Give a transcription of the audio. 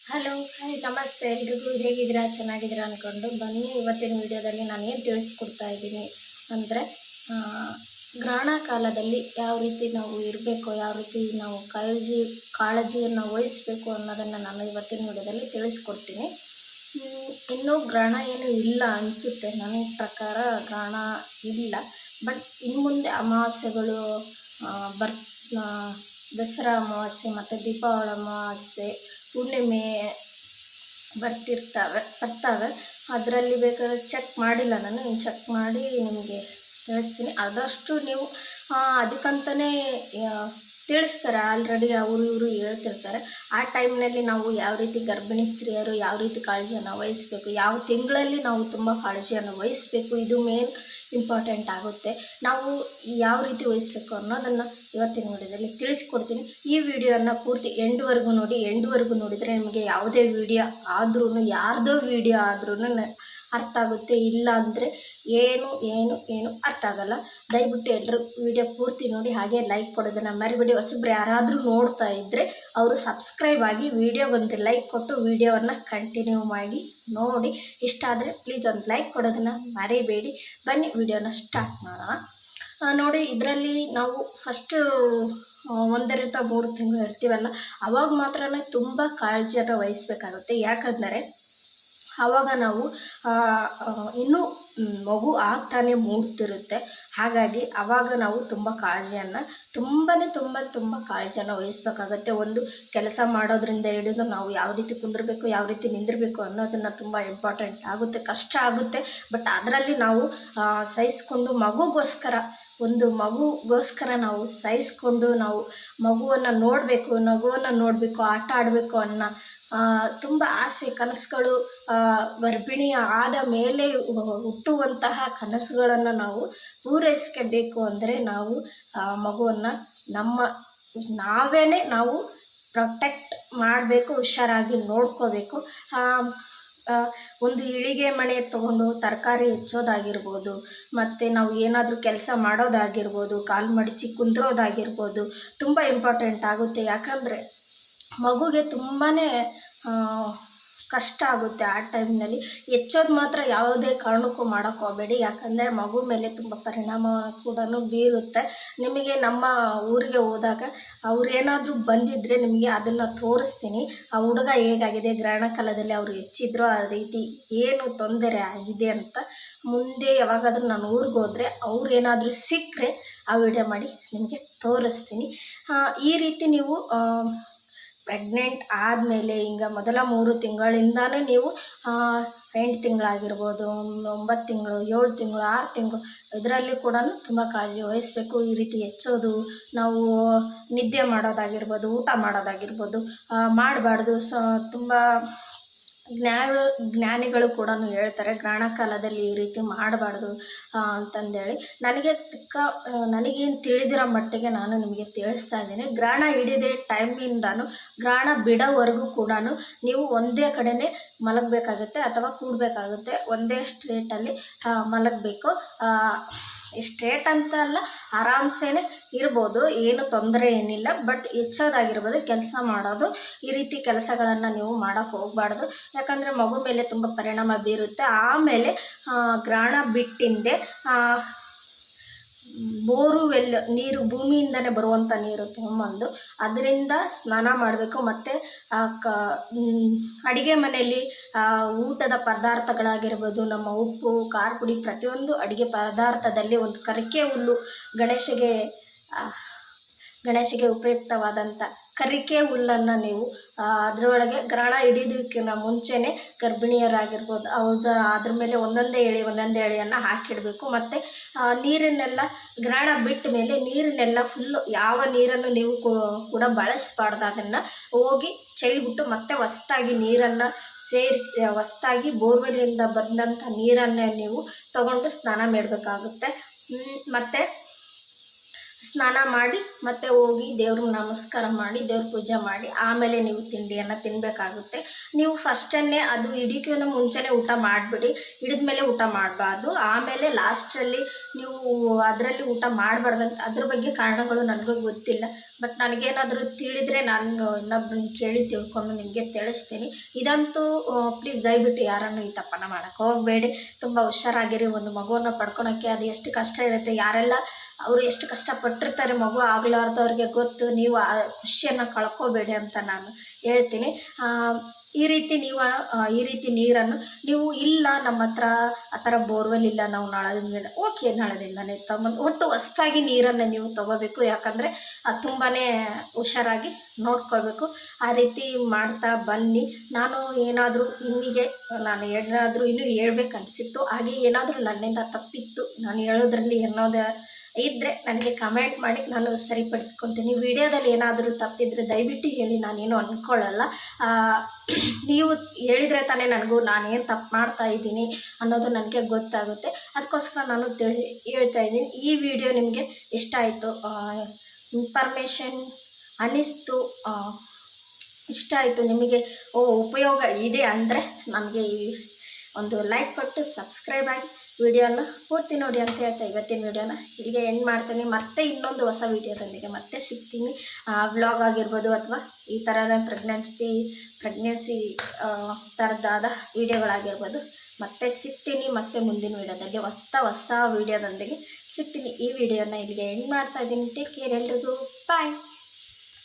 Hello, hi, ನಮಸ್ತೆ. ಎಲ್ರಿಗೂ ಹೇಗಿದ್ದೀರಾ? ಚೆನ್ನಾಗಿದ್ದೀರಾ ಅಂದ್ಕೊಂಡು ಬನ್ನಿ. ಇವತ್ತಿನ ವಿಡಿಯೋದಲ್ಲಿ ನಾನು ಏನು ತಿಳಿಸ್ಕೊಡ್ತಾ ಇದ್ದೀನಿ ಅಂದರೆ ಗ್ರಹಣ ಕಾಲದಲ್ಲಿ ಯಾವ ರೀತಿ ನಾವು ಇರಬೇಕು, ಯಾವ ರೀತಿ ನಾವು ಕಾಳಜಿ, ಕಾಳಜಿಯನ್ನು ವಹಿಸಬೇಕು ಅನ್ನೋದನ್ನು ನಾನು ಇವತ್ತಿನ ವಿಡಿಯೋದಲ್ಲಿ ತಿಳಿಸ್ಕೊಡ್ತೀನಿ. ಇನ್ನೂ ಗ್ರಹಣ ಏನು ಇಲ್ಲ ಅನಿಸುತ್ತೆ. ನನ್ನ ಪ್ರಕಾರ ಗ್ರಹಣ ಇಲ್ಲ. ಬಟ್ ಇನ್ನು ಮುಂದೆ ಅಮಾವಾಸ್ಯೆಗಳು ಬರ್ ದಸರಾ ಅಮಾವಾಸ್ಯೆ ಮತ್ತು ದೀಪಾವಳಿ ಅಮಾವಾಸ್ಯೆ ಹುಣ್ಣಿಮೆ ಬರ್ತಿರ್ತಾವೆ, ಬರ್ತಾವೆ. ಅದರಲ್ಲಿ ಬೇಕಾದ್ರೆ ಚೆಕ್ ಮಾಡಿಲ್ಲ ನಾನು ಚೆಕ್ ಮಾಡಿ ನಿಮಗೆ ತಿಳಿಸ್ತೀನಿ. ಆದಷ್ಟು ನೀವು ಅದಕ್ಕಂತಲೇ ತಿಳಿಸ್ತಾರೆ? ಆಲ್ರೆಡಿ ಅವರು ಇವರು ಹೇಳ್ತಿರ್ತಾರೆ. ಆ ಟೈಮ್ನಲ್ಲಿ ನಾವು ಯಾವ ರೀತಿ ಗರ್ಭಿಣಿ ಸ್ತ್ರೀಯರು ಯಾವ ರೀತಿ ಕಾಳಜಿಯನ್ನು ವಹಿಸಬೇಕು, ಯಾವ ತಿಂಗಳಲ್ಲಿ ನಾವು ತುಂಬ ಕಾಳಜಿಯನ್ನು ವಹಿಸಬೇಕು, ಇದು ಮೇನ್ ಇಂಪಾರ್ಟೆಂಟ್ ಆಗುತ್ತೆ. ನಾವು ಯಾವ ರೀತಿ ವಹಿಸಬೇಕು ಅನ್ನೋದನ್ನು ಇವತ್ತಿನ ವಿಡಿಯೋದಲ್ಲಿ ತಿಳಿಸ್ಕೊಡ್ತೀನಿ. ಈ ವಿಡಿಯೋನ ಪೂರ್ತಿ ಎಂಡ್ವರೆಗೂ ನೋಡಿ ಎಂಡ್ವರೆಗೂ ನೋಡಿದರೆ ನಿಮಗೆ ಯಾವುದೇ ವಿಡಿಯೋ ಆದ್ರೂ ಯಾರ್ದೋ ವಿಡಿಯೋ ಆದ್ರೂ ಅರ್ಥ ಆಗುತ್ತೆ. ಇಲ್ಲ ಅಂದರೆ ಏನು ಏನು ಏನು ಅರ್ಥ ಆಗಲ್ಲ. ದಯವಿಟ್ಟು ಎಲ್ಲರೂ ವಿಡಿಯೋ ಪೂರ್ತಿ ನೋಡಿ, ಹಾಗೆ ಲೈಕ್ ಕೊಡೋದನ್ನು ಮರಿಬೇಡಿ. ಹೊಸಬ್ರು ಯಾರಾದರೂ ನೋಡ್ತಾ ಇದ್ದರೆ ಅವರು ಸಬ್ಸ್ಕ್ರೈಬ್ ಆಗಿ ವಿಡಿಯೋಗೊಂದು ಲೈಕ್ ಕೊಟ್ಟು ವಿಡಿಯೋವನ್ನು ಕಂಟಿನ್ಯೂ ಮಾಡಿ, ನೋಡಿ. ಇಷ್ಟ ಆದರೆ ಪ್ಲೀಸ್ ಒಂದು ಲೈಕ್ ಕೊಡೋದನ್ನು ಮರಿಬೇಡಿ. ಬನ್ನಿ, ವಿಡಿಯೋನ ಸ್ಟಾರ್ಟ್ ಮಾಡೋಣ. ನೋಡಿ, ಇದರಲ್ಲಿ ನಾವು ಫಸ್ಟು ಒಂದರಿಂದ ಮೂರು ತಿಂಗಳು ಇರ್ತೀವಲ್ಲ, ಅವಾಗ ಮಾತ್ರ ತುಂಬ ಕಾಳಜಿಯನ್ನು ವಹಿಸ್ಬೇಕಾಗುತ್ತೆ. ಯಾಕಂದರೆ ಆವಾಗ ನಾವು ಇನ್ನೂ ಮಗು ಆಗ್ತಾನೆ ಮೂಡ್ತಿರುತ್ತೆ. ಹಾಗಾಗಿ ಆವಾಗ ನಾವು ತುಂಬ ಕಾಳಜಿಯನ್ನು ತುಂಬಾ ತುಂಬ ತುಂಬ ಕಾಳಜಿಯನ್ನು ವಹಿಸ್ಬೇಕಾಗತ್ತೆ. ಒಂದು ಕೆಲಸ ಮಾಡೋದ್ರಿಂದ ಹಿಡಿದು ನಾವು ಯಾವ ರೀತಿ ಕುಂದಿರಬೇಕು, ಯಾವ ರೀತಿ ನಿಂದಿರಬೇಕು ಅನ್ನೋದನ್ನು ತುಂಬ ಇಂಪಾರ್ಟೆಂಟ್ ಆಗುತ್ತೆ, ಕಷ್ಟ ಆಗುತ್ತೆ. ಬಟ್ ಅದರಲ್ಲಿ ನಾವು ಸಹಿಸ್ಕೊಂಡು ಮಗುಗೋಸ್ಕರ, ಒಂದು ಮಗುಗೋಸ್ಕರ ನಾವು ಸಹಿಸ್ಕೊಂಡು ನಾವು ಮಗುವನ್ನು ನೋಡಬೇಕು ಮಗುವನ್ನು ನೋಡಬೇಕು, ಆಟ ಆಡಬೇಕು ಅನ್ನೋ ತುಂಬ ಆಸೆ, ಕನಸುಗಳು ಗರ್ಭಿಣಿ ಆದ ಮೇಲೆ ಹುಟ್ಟುವಂತಹ ಕನಸುಗಳನ್ನು ನಾವು ಪೂರೈಸ್ಕೋಬೇಕು ಅಂದರೆ ನಾವು ಮಗುವನ್ನು ನಮ್ಮ ನಾವೇ ನಾವು ಪ್ರೊಟೆಕ್ಟ್ ಮಾಡಬೇಕು, ಹುಷಾರಾಗಿ ನೋಡ್ಕೋಬೇಕು. ಒಂದು ಇಳಿಗೆ ಮಣೆ ತೊಗೊಂಡು ತರಕಾರಿ ಹೆಚ್ಚೋದಾಗಿರ್ಬೋದು, ಮತ್ತು ನಾವು ಏನಾದರೂ ಕೆಲಸ ಮಾಡೋದಾಗಿರ್ಬೋದು, ಕಾಲು ಮಡಚಿ ಕುಂದ್ರೋದಾಗಿರ್ಬೋದು, ತುಂಬ ಇಂಪಾರ್ಟೆಂಟ್ ಆಗುತ್ತೆ. ಯಾಕಂದರೆ ಮಗುಗೆ ತುಂಬಾ ಕಷ್ಟ ಆಗುತ್ತೆ ಆ ಟೈಮ್ನಲ್ಲಿ. ಹೆಚ್ಚೋದು ಮಾತ್ರ ಯಾವುದೇ ಕಾರಣಕ್ಕೂ ಮಾಡೋಕ್ಕೆ ಹೋಗಬೇಡಿ. ಯಾಕಂದರೆ ಮಗು ಮೇಲೆ ತುಂಬ ಪರಿಣಾಮ ಕೂಡ ಬೀರುತ್ತೆ. ನಿಮಗೆ ನಮ್ಮ ಊರಿಗೆ ಹೋದಾಗ ಅವ್ರೇನಾದರೂ ಬಂದಿದ್ದರೆ ನಿಮಗೆ ಅದನ್ನು ತೋರಿಸ್ತೀನಿ. ಆ ಹುಡುಗ ಹೇಗಾಗಿದೆ? ಗ್ರಹಣ ಕಾಲದಲ್ಲಿ ಅವರು ಹೆಚ್ಚಿದ್ರು ಆ ರೀತಿ ಏನು ತೊಂದರೆ ಆಗಿದೆ ಅಂತ ಮುಂದೆ ಯಾವಾಗಾದರೂ ನಾನು ಊರಿಗೆ ಹೋದರೆ ಅವ್ರು ಏನಾದರೂ ಸಿಕ್ಕರೆ ಆ ವಿಡಿಯೋ ಮಾಡಿ ನಿಮಗೆ ತೋರಿಸ್ತೀನಿ. ಈ ರೀತಿ ನೀವು ಪ್ರೆಗ್ನೆಂಟ್ ಆದಮೇಲೆ ಹಿಂಗೆ ಮೊದಲ ಮೂರು ತಿಂಗಳಿಂದಲೇ ನೀವು ಎಂಟು ತಿಂಗಳಾಗಿರ್ಬೋದು, ಒಂಬತ್ತು ತಿಂಗಳು, ಏಳು ತಿಂಗಳು, ಆರು ತಿಂಗಳು, ಇದರಲ್ಲಿ ಕೂಡ ತುಂಬ ಕಾಳಜಿ ವಹಿಸ್ಬೇಕು. ಈ ರೀತಿ ಹೆಚ್ಚೋದು, ನಾವು ನಿದ್ದೆ ಮಾಡೋದಾಗಿರ್ಬೋದು, ಊಟ ಮಾಡೋದಾಗಿರ್ಬೋದು ಮಾಡಬಾರ್ದು. ಸೊ, ತುಂಬ ಜ್ಞಾನ, ಜ್ಞಾನಿಗಳು ಕೂಡ ಹೇಳ್ತಾರೆ ಗ್ರಹಣ ಕಾಲದಲ್ಲಿ ಈ ರೀತಿ ಮಾಡಬಾರ್ದು ಅಂತಂದೇಳಿ ನನಗೆ ತಿಕ್ಕ ನನಗೇನು ತಿಳಿದಿರೋ ಮಟ್ಟಿಗೆ ನಾನು ನಿಮಗೆ ತಿಳಿಸ್ತಾ ಇದ್ದೀನಿ. ಗ್ರಹಣ ಹಿಡಿದೇ ಟೈಮಿಂದನೂ ಗ್ರಹಣ ಬಿಡೋವರೆಗೂ ಕೂಡ ನೀವು ಒಂದೇ ಕಡೆನೇ ಮಲಗಬೇಕಾಗುತ್ತೆ ಅಥವಾ ಕೂಡಬೇಕಾಗುತ್ತೆ. ಒಂದೇ ಸ್ಟ್ರೇಟಲ್ಲಿ ಮಲಗಬೇಕು. ಸ್ಟ್ರೇಟ್ ಅಂತ ಅಲ್ಲ, ಆರಾಮ್ಸೆನೆ ಇರ್ಬೋದು, ಏನು ತೊಂದರೆ ಏನಿಲ್ಲ, ಬಟ್ ಹೆಚ್ಚೋದಾಗಿರ್ಬೋದು ಕೆಲಸ ಮಾಡೋದು, ಈ ರೀತಿ ಕೆಲಸಗಳನ್ನು ನೀವು ಮಾಡೋಕ್ಕೆ ಹೋಗಬಾರ್ದು. ಯಾಕಂದರೆ ಮಗು ಮೇಲೆ ತುಂಬ ಪರಿಣಾಮ ಬೀರುತ್ತೆ. ಆಮೇಲೆ ಗ್ರಹಣ ಬಿಟ್ಟಿಂದೆ ಬೋರುವೆಲ್ ನೀರು ಭೂಮಿಯಿಂದನೇ ಬರುವಂಥ ನೀರು ತುಂಬಂದು ಅದರಿಂದ ಸ್ನಾನ ಮಾಡಬೇಕು. ಮತ್ತು ಕ ಅಡುಗೆ ಮನೆಯಲ್ಲಿ ಊಟದ ಪದಾರ್ಥಗಳಾಗಿರ್ಬೋದು, ನಮ್ಮ ಉಪ್ಪು ಖಾರ ಪುಡಿ ಪ್ರತಿಯೊಂದು ಅಡುಗೆ ಪದಾರ್ಥದಲ್ಲಿ ಒಂದು ಕರಿಕೆ ಹುಲ್ಲು ಗಣೇಶಗೆ ಗಣೇಶಗೆ ಉಪಯುಕ್ತವಾದಂಥ ಕರಿಕೆ ಹುಲ್ಲನ್ನು ನೀವು ಅದರೊಳಗೆ ಗ್ರಹಣ ಹಿಡಿಯೋದಕ್ಕಿಂತ ಮುಂಚೆನೇ ಗರ್ಭಿಣಿಯರಾಗಿರ್ಬೋದು. ಅವ್ರದ್ದು ಅದ್ರ ಮೇಲೆ ಒಂದೊಂದೇ ಎಳೆ, ಒಂದೊಂದೇ ಎಳೆಯನ್ನು ಹಾಕಿಡಬೇಕು. ಮತ್ತು ನೀರನ್ನೆಲ್ಲ ಗ್ರಹಣ ಬಿಟ್ಟ ಮೇಲೆ ನೀರನ್ನೆಲ್ಲ ಫುಲ್ಲು ಯಾವ ನೀರನ್ನು ನೀವು ಕೂಡ ಬಳಸಬಾರ್ದು. ಅದನ್ನು ಹೋಗಿ ಚೆಲ್ಬಿಟ್ಟು ಮತ್ತೆ ಹೊಸ್ತಾಗಿ ನೀರನ್ನು ಸೇರಿಸಿ, ಹೊಸ್ತಾಗಿ ಬೋರ್ವೆಲ್ಲಿಂದ ಬಂದಂಥ ನೀರನ್ನೇ ನೀವು ತಗೊಂಡು ಸ್ನಾನ ಮಾಡಬೇಕಾಗುತ್ತೆ. ಮತ್ತು ಸ್ನಾನ ಮಾಡಿ, ಮತ್ತೆ ಹೋಗಿ ದೇವ್ರಿಗೆ ನಮಸ್ಕಾರ ಮಾಡಿ, ದೇವ್ರ ಪೂಜೆ ಮಾಡಿ, ಆಮೇಲೆ ನೀವು ತಿಂಡಿಯನ್ನು ತಿನ್ನಬೇಕಾಗುತ್ತೆ ನೀವು ಫಸ್ಟನ್ನೇ ಅದು ಹಿಡಿಯೋಕ್ಕಿಂತ ಮುಂಚೆನೇ ಊಟ ಮಾಡಿಬಿಡಿ. ಹಿಡಿದ ಮೇಲೆ ಊಟ ಮಾಡಬಾರ್ದು. ಆಮೇಲೆ ಲಾಸ್ಟಲ್ಲಿ ನೀವು ಅದರಲ್ಲಿ ಊಟ ಮಾಡಬಾರ್ದಂತ ಅದ್ರ ಬಗ್ಗೆ ಕಾರಣಗಳು ನನಗೂ ಗೊತ್ತಿಲ್ಲ. ಬಟ್ ನನಗೇನಾದರೂ ತಿಳಿದರೆ ನಾನು ಇನ್ನೊಬ್ಬರನ್ನ ಕೇಳಿ ತಿಳ್ಕೊಂಡು ನಿಮಗೆ ತಿಳಿಸ್ತೀನಿ. ಇದಂತೂ ಪ್ಲೀಸ್ ದಯವಿಟ್ಟು ಯಾರನ್ನು ಈ ತಪ್ಪನ್ನು ಮಾಡೋಕ್ಕೆ ಹೋಗಬೇಡಿ. ತುಂಬ ಹುಷಾರಾಗಿರಿ. ಒಂದು ಮಗುವನ್ನು ಪಡ್ಕೊಳೋಕ್ಕೆ ಅದು ಎಷ್ಟು ಕಷ್ಟ ಇರುತ್ತೆ. ಯಾರೆಲ್ಲ ಅವರು ಎಷ್ಟು ಕಷ್ಟಪಟ್ಟಿರ್ತಾರೆ, ಮಗು ಆಗಲಾರ್ದವ್ರಿಗೆ ಗೊತ್ತು, ನೀವು ಆ ಖುಷಿಯನ್ನು ಕಳ್ಕೋಬೇಡಿ ಅಂತ ನಾನು ಹೇಳ್ತೀನಿ. ಈ ರೀತಿ ನೀವು ಈ ರೀತಿ ನೀರನ್ನು ನೀವು ಇಲ್ಲ, ನಮ್ಮ ಹತ್ರ ಆ ಥರ ಬೋರ್ವೆಲ್ ಇಲ್ಲ, ನಾವು ನಾಳದಿಂದ ಓಕೆ ನಾಳದಿಂದನೇ ತಗೊಂಡು ಒಟ್ಟು ಹೊಸ್ದಾಗಿ ನೀರನ್ನು ನೀವು ತಗೋಬೇಕು. ಯಾಕಂದರೆ ಅದು ತುಂಬಾ ಹುಷಾರಾಗಿ ನೋಡ್ಕೊಳ್ಬೇಕು. ಆ ರೀತಿ ಮಾಡ್ತಾ ಬನ್ನಿ. ನಾನು ಏನಾದರೂ ನಿಮಗೆ, ನಾನು ಏನಾದರೂ ಇನ್ನೂ ಹೇಳ್ಬೇಕು ಅನಿಸಿತ್ತು ಹಾಗೆ ಏನಾದರೂ ನನ್ನಿಂದ ತಪ್ಪಿತ್ತು. ನಾನು ಹೇಳೋದ್ರಲ್ಲಿ ಅನ್ನೋದು ಇದ್ದರೆ ನನಗೆ ಕಮೆಂಟ್ ಮಾಡಿ, ನಾನು ಸರಿಪಡಿಸ್ಕೊತೀನಿ. ವಿಡಿಯೋದಲ್ಲಿ ಏನಾದರೂ ತಪ್ಪಿದ್ರೆ ದಯವಿಟ್ಟು ಹೇಳಿ, ನಾನೇನು ಅಂದ್ಕೊಳ್ಳಲ್ಲ ನೀವು ಹೇಳಿದರೆ ತಾನೇ ನನಗೂ ನಾನೇನು ತಪ್ಪು ಮಾಡ್ತಾ ಇದ್ದೀನಿ ಅನ್ನೋದು ನನಗೆ ಗೊತ್ತಾಗುತ್ತೆ. ಅದಕ್ಕೋಸ್ಕರ ನಾನು ತಿಳಿ, ಹೇಳ್ತಾ ಇದ್ದೀನಿ. ಈ ವಿಡಿಯೋ ನಿಮಗೆ ಇಷ್ಟ ಆಯಿತು ಇನ್ಫಾರ್ಮೇಷನ್ ಅನ್ನಿಸ್ತು ಇಷ್ಟ ಆಯಿತು ನಿಮಗೆ, ಓ, ಉಪಯೋಗ ಇದೆ ಅಂದರೆ ನನಗೆ ಈ ಒಂದು ಲೈಕ್ ಕೊಟ್ಟು ಸಬ್ಸ್ಕ್ರೈಬ್ ಆಗಿ ವಿಡಿಯೋನ ಪೂರ್ತಿ ನೋಡಿ ಅಂತ ಹೇಳ್ತಾ ಇವತ್ತಿನ ವಿಡಿಯೋನ ಇಲ್ಲಿಗೆ ಎಂಡ್ ಮಾಡ್ತೀನಿ. ಮತ್ತೆ ಇನ್ನೊಂದು ಹೊಸ ವಿಡಿಯೋದೊಂದಿಗೆ ಮತ್ತೆ ಸಿಗ್ತೀನಿ. ವ್ಲಾಗ್ ಆಗಿರ್ಬೋದು ಅಥವಾ ಈ ಥರದ ಪ್ರೆಗ್ನೆನ್ಸಿ ಪ್ರೆಗ್ನೆನ್ಸಿ ಥರದಾದ ವಿಡಿಯೋಗಳಾಗಿರ್ಬೋದು ಮತ್ತೆ ಸಿಗ್ತೀನಿ. ಮತ್ತೆ ಮುಂದಿನ ವಿಡಿಯೋದಲ್ಲಿ ಹೊಸ ಹೊಸ ವಿಡಿಯೋದೊಂದಿಗೆ ಸಿಗ್ತೀನಿ. ಈ ವಿಡಿಯೋನ ಇಲ್ಲಿಗೆ ಎಂಡ್ ಮಾಡ್ತಾ ಇದ್ದೀನಿ. ಟೇಕ್ ಕೇರ್ ಎಲ್ರಿಗೂ. ಬಾಯ್